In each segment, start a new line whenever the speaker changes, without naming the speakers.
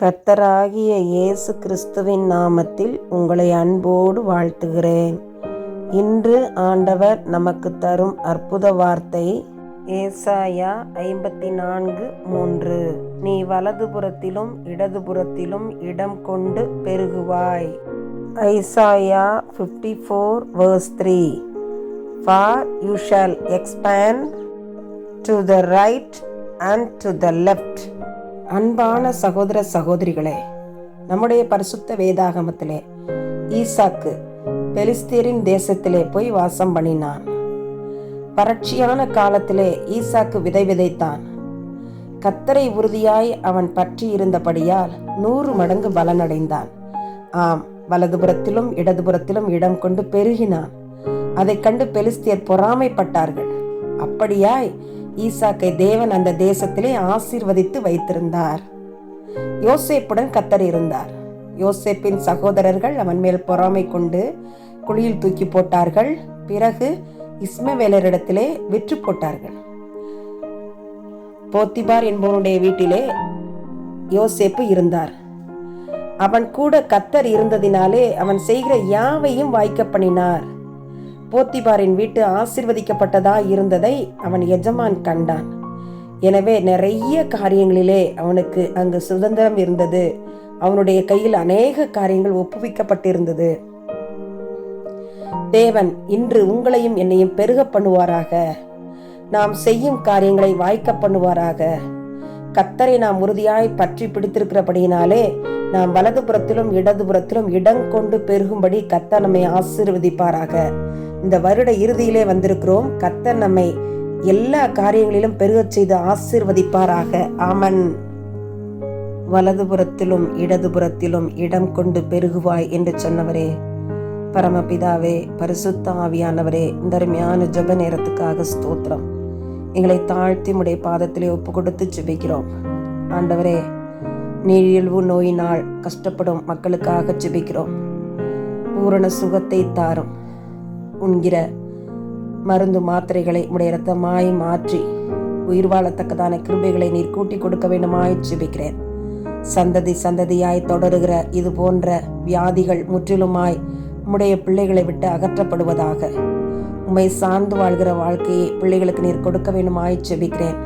கர்த்தராகிய இயேசு கிறிஸ்துவின் நாமத்தில் உங்களை அன்போடு வாழ்த்துகிறேன். இன்று ஆண்டவர் நமக்கு தரும் அற்புத வார்த்தை ஏசாயா ஐம்பத்தி நான்கு மூன்று. நீ வலதுபுறத்திலும் இடதுபுறத்திலும் இடம் கொண்டு பெருகுவாய். Isaiah fifty four verse three for you shall expand to the right and to the left அன்பான சகோதர சகோதரிகளே நம்முடைய பரிசுத்த வேதாகமத்திலே ஈசாக்கு பெலிஸ்தீரின் தேசத்திலே போய் வாசம் பண்ணினான். வறட்சியான காலத்திலே ஈசாக்கு விதை விதைத்தான். கத்தரை உறுதியாய் அவன் பற்றி இருந்தபடியால் நூறு மடங்கு பலனடைந்தான். ஆம் வலதுபுறத்திலும் இடதுபுறத்திலும் இடம் கொண்டு பெருகினான். அதைக் கண்டு பெலிஸ்தியர் பொறாமைப்பட்டார்கள். அப்படியாய் ஈசாக்கை தேவன் அந்த தேசத்திலே ஆசீர்வதித்து வைத்திருந்தார். யோசேப்புடன் கத்தர் இருந்தார். யோசேப்பின் சகோதரர்கள் அவன் மேல் பொறாமை கொண்டு குழியில் தூக்கி போட்டார்கள். பிறகு இஸ்மவேலரிடத்திலே விற்று போட்டார்கள். போத்திபார் என்பவனுடைய வீட்டிலே யோசேப்பு இருந்தார். அவன் கூட கத்தர் இருந்ததினாலே அவன் செய்கிற யாவையும் வாய்க்க பண்ணினார். போத்திபாரின் வீட்டு ஆசிர்வதிக்கப்பட்டதா இருந்ததை அவன் எஜமான் கண்டான். எனவே நிறைய காரியங்களிலே அவனுக்கு அங்கு சுதந்திரம் இருந்தது. அவனுடைய கையில் அநேக காரியங்கள் ஒப்புவிக்கப்பட்டிருந்தது. தேவன் இன்று உங்களையும் என்னையும் பெருக பண்ணுவாராக? நாம் செய்யும் காரியங்களை வாய்க்க பண்ணுவாராக? கத்தரை நாம் உறுதியாய் பற்றி பிடித்திருக்கிறபடியினாலே நாம் வலதுபுறத்திலும் இடதுபுறத்திலும் இடம் கொண்டு பெருகும்படி கத்தர் நம்மை ஆசீர்வதிப்பாராக? இந்த வருட இறுதியிலே வந்திருக்கிறோம். கத்தர் நம்மை எல்லா காரியங்களிலும் பெருகச் செய்து ஆசீர்வதிப்பாராக. ஆமன். வலதுபுறத்திலும் இடதுபுறத்திலும் இடம் கொண்டு பெருகுவாய் என்று சொன்னவரே. பரமபிதாவே பரிசுத்த ஆவியானவரே இந்த அருமையான ஜப நேரத்துக்காக ஸ்தோத்திரம். எங்களை தாழ்த்தி உடைய பாதத்திலே ஒப்பு கொடுத்து ஜெபிக்கிறோம். ஆண்டவரே நீரிழிவு நோயினால் கஷ்டப்படும் மக்களுக்காக ஜெபிக்கிறோம். பூரண சுகத்தை தாரும். உண்கிற மருந்து மாத்திரைகளை உடைய ரத்தமாய் மாற்றி உயிர் வாழத்தக்கதான கிருபைகளை நீர் கூட்டி கொடுக்க வேண்டுமாய் ஜெபிக்கிறேன். சந்ததி சந்ததியாய் தொடருகிற இது போன்ற வியாதிகள் முற்றிலுமாய் உம்முடைய பிள்ளைகளை விட்டு அகற்றப்படுவதாக உம்மை சார்ந்து வாழ்கிற வாழ்க்கையை பிள்ளைகளுக்கு நீர் கொடுக்க வேண்டுமாய் ஜெபிக்கிறேன்.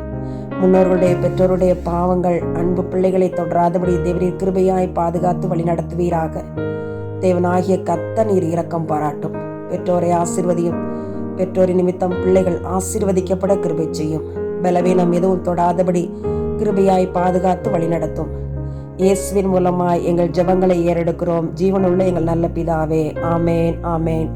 முன்னோர்களுடைய பெற்றோருடைய பாவங்கள் அன்பு பிள்ளைகளை தொடராதபடி தேவரீர் கிருபையாய் பாதுகாத்து வழி நடத்துவீராக தேவனாகிய கத்த நீர் இரக்கம் பாராட்டும். பெற்றோரை ஆசிர்வதியும். பெற்றோரின் நிமித்தம் பிள்ளைகள் ஆசிர்வதிக்கப்பட கிருபை செய்யும். பலவீனம் எதுவும் தொடாதபடி கிருபையாய் பாதுகாத்து வழிநடத்தும் இயேசுவின் மூலமாய் எங்கள் ஜெபங்களை ஏறெடுக்கிறோம். ஜீவனுள்ள எங்கள் நல்ல பிதாவே. ஆமேன் ஆமேன்.